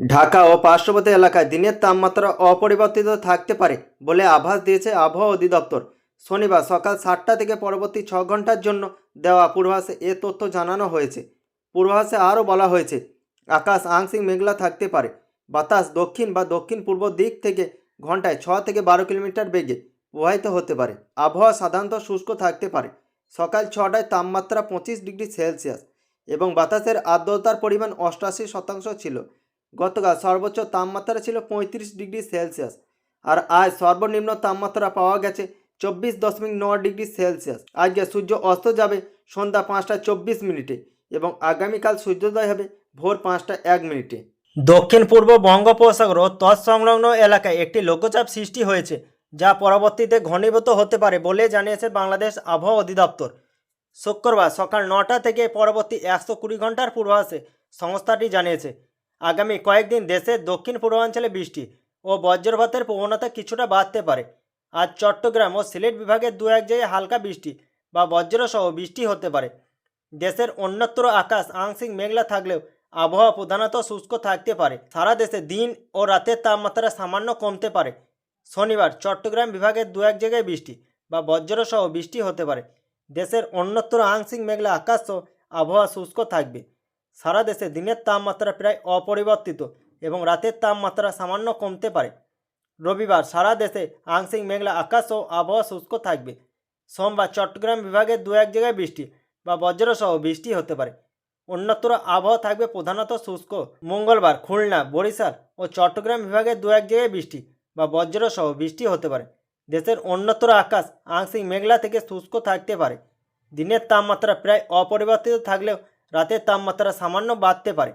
ঢাকা ও পার্শ্ববর্তী এলাকায় দিনের তাপমাত্রা অপরিবর্তিত থাকতে পারে বলে আভাস দিয়েছে আবহাওয়া অধিদপ্তর। শনিবার সকাল সাতটা থেকে পরবর্তী ছ ঘণ্টার জন্য দেওয়া পূর্বাভাসে এ তথ্য জানানো হয়েছে। পূর্বাভাসে আরও বলা হয়েছে, আকাশ আংশিক মেঘলা থাকতে পারে। বাতাস দক্ষিণ বা দক্ষিণ পূর্ব দিক থেকে ঘন্টায় ছ থেকে বারো কিলোমিটার বেগে প্রবাহিত হতে পারে। আবহাওয়া সাধারণত শুষ্ক থাকতে পারে। সকাল ছটায় তাপমাত্রা পঁচিশ ডিগ্রি সেলসিয়াস এবং বাতাসের আর্দ্রতার পরিমাণ অষ্টাশি শতাংশ ছিল। গতকাল সর্বোচ্চ তাপমাত্রা ছিল পঁয়ত্রিশ ডিগ্রি সেলসিয়াস আর আজ সর্বনিম্ন তাপমাত্রা পাওয়া গেছে চব্বিশ দশমিক নয় ডিগ্রি সেলসিয়াস। আজকে সূর্য অস্ত যাবে সন্ধ্যা পাঁচটা চব্বিশ মিনিটে এবং আগামীকাল সূর্যোদয় হবে ভোর পাঁচটা এক মিনিটে। দক্ষিণ পূর্ব বঙ্গোপসাগর ও তৎসংলগ্ন এলাকায় একটি লঘুচাপ সৃষ্টি হয়েছে, যা পরবর্তীতে ঘনীভূত হতে পারে বলে জানিয়েছে বাংলাদেশ আবহাওয়া অধিদপ্তর। শুক্রবার সকাল নটা থেকে পরবর্তী একশো কুড়ি ঘণ্টার পূর্বাভাসে সংস্থাটি জানিয়েছে আগামী কয়েকদিন দেশের দক্ষিণ পূর্বাঞ্চলে বৃষ্টি ও বজ্রপাতের প্রবণতা কিছুটা বাড়তে পারে। আজ চট্টগ্রাম ও সিলেট বিভাগের দু এক জায়গায় হালকা বৃষ্টি বা বজ্রসহ বৃষ্টি হতে পারে। দেশের অন্যত্র আকাশ আংশিক মেঘলা থাকলেও আবহাওয়া প্রধানত শুষ্ক থাকতে পারে। সারা দেশে দিন ও রাতের তাপমাত্রা সামান্য কমতে পারে। শনিবার চট্টগ্রাম বিভাগের দু এক জায়গায় বৃষ্টি বা বজ্রসহ বৃষ্টি হতে পারে। দেশের অন্যত্র আংশিক মেঘলা আকাশ ও আবহাওয়া শুষ্ক থাকবে। সারা দেশে দিনের তাপমাত্রা প্রায় অপরিবর্তিত এবং রাতের তাপমাত্রা সামান্য কমতে পারে। রবিবার সারা দেশে আংশিক মেঘলা আকাশ ও আবহাওয়া শুষ্ক থাকবে। সোমবার চট্টগ্রাম বিভাগের দু এক জায়গায় বৃষ্টি বা বজ্রসহ বৃষ্টি হতে পারে। অন্যত্র আবহাওয়া থাকবে প্রধানত শুষ্ক। মঙ্গলবার খুলনা, বরিশাল ও চট্টগ্রাম বিভাগের দু এক জায়গায় বৃষ্টি বা বজ্রসহ বৃষ্টি হতে পারে। দেশের অন্যত্র আকাশ আংশিক মেঘলা থেকে শুষ্ক থাকতে পারে। দিনের তাপমাত্রা প্রায় অপরিবর্তিত থাকলেও রাতের তাপমাত্রা সামান্য বাড়তে পারে।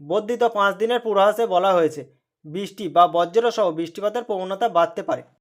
বর্ধিত পাঁচ দিনের পূর্বাভাসে বলা হয়েছে, বৃষ্টি বা বজ্রসহ বৃষ্টিপাতের প্রবণতা বাড়তে পারে।